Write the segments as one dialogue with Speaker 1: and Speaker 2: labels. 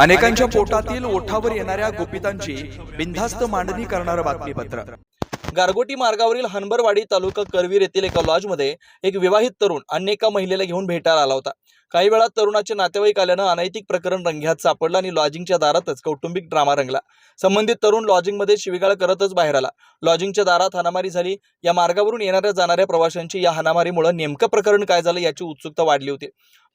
Speaker 1: अनेकांच्या पोटातील ओठावर येणाऱ्या गोपितांची बिनधास्त मांडणी करणारं बातमीपत्र. गारगोटी मार्गावरील हनबरवाडी तालुका करवीर येथील एका लॉजमध्ये एक विवाहित तरुण अन्य एका महिलेला घेऊन भेटायला आला होता. काही वेळात तरुणाचे नातेवाईक आल्यानं अनैतिक प्रकरण रंग्यात सापडलं आणि लॉजिंगच्या दारातच कौटुंबिक ड्रामा रंगला. संबंधित तरुण लॉजिंगमध्ये शिवीगाळ करतच बाहेर आला. लॉजिंगच्या दारात हाणामारी झाली. या मार्गावरून येणाऱ्या जाणाऱ्या प्रवाशांची या हाणामारीमुळे नेमकं प्रकरण काय झालं याची उत्सुकता वाढली होती.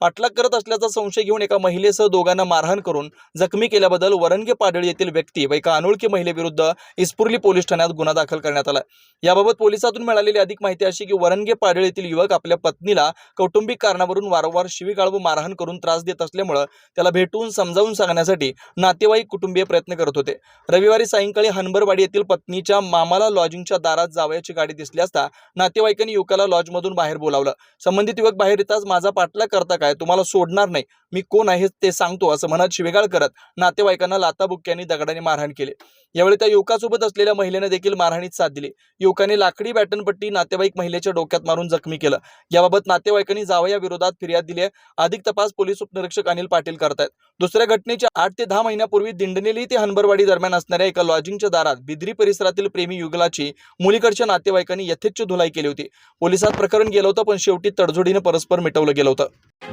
Speaker 1: पाठलाग करत असल्याचा संशय घेऊन एका महिलेसह दोघांना मारहाण करून जखमी केल्याबद्दल वरणगे पाडळी येथील व्यक्ती व एका अनोळखी महिलेविरुद्ध इस्पुर्ली पोलीस ठाण्यात गुन्हा दाखल करण्यात आला. याबाबत पोलिसातून मिळालेली अधिक माहिती अशी की वरणगे पाडळी येथील युवक आपल्या पत्नीला कौटुंबिक कारणावरून वारंवार शिवीगाळ व मारहाण करून त्रास देत असल्यामुळं त्याला भेटून समजावून सांगण्यासाठी नातेवाईक कुटुंबीय प्रयत्न करत होते. रविवारी सायंकाळी हनबरवाडी येथील पत्नीच्या मामाला लॉजिंगच्या दारात जावयाची गाडी दिसली असता नातेवाईकांनी युवकाला लॉजमधून बाहेर बोलावलं. संबंधित युवक बाहेर येताच माझा पाठलाग करता काय? तुम्हाला सोडणार नाही. मी कोण आहे ते सांगतो असं म्हणत शिवेगाळ करत नातेवाईकांना लाताबुक्क्यांनी दगडाने मारहाण केले. यावेळी त्या युवकासोबत असलेल्या महिलेने देखील मारहाणीत साथ दिली. युवकाने लाकडी बॅटनपट्टी नातेवाईक महिलेच्या डोक्यात मारून जखमी केलं. याबाबत नातेवाईकांनी जावया विरोधात फिर्याद दिली आहे. अधिक तपास पोलीस उपनिरीक्षक अनिल पाटील करतायत. दुसऱ्या घटनेच्या आठ ते दहा महिन्यापूर्वी दिंडनेली ते हनबरवाडी दरम्यान असणाऱ्या एका लॉजिंगच्या दारात बिद्री परिसरातील प्रेमी युगलाची मुलीकडच्या नातेवाईकांनी यथेच्छ धुलाई केली होती. पोलिसात प्रकरण गेलं होतं पण शेवटी तडजोडीने परस्पर मिटवलं गेलं होतं.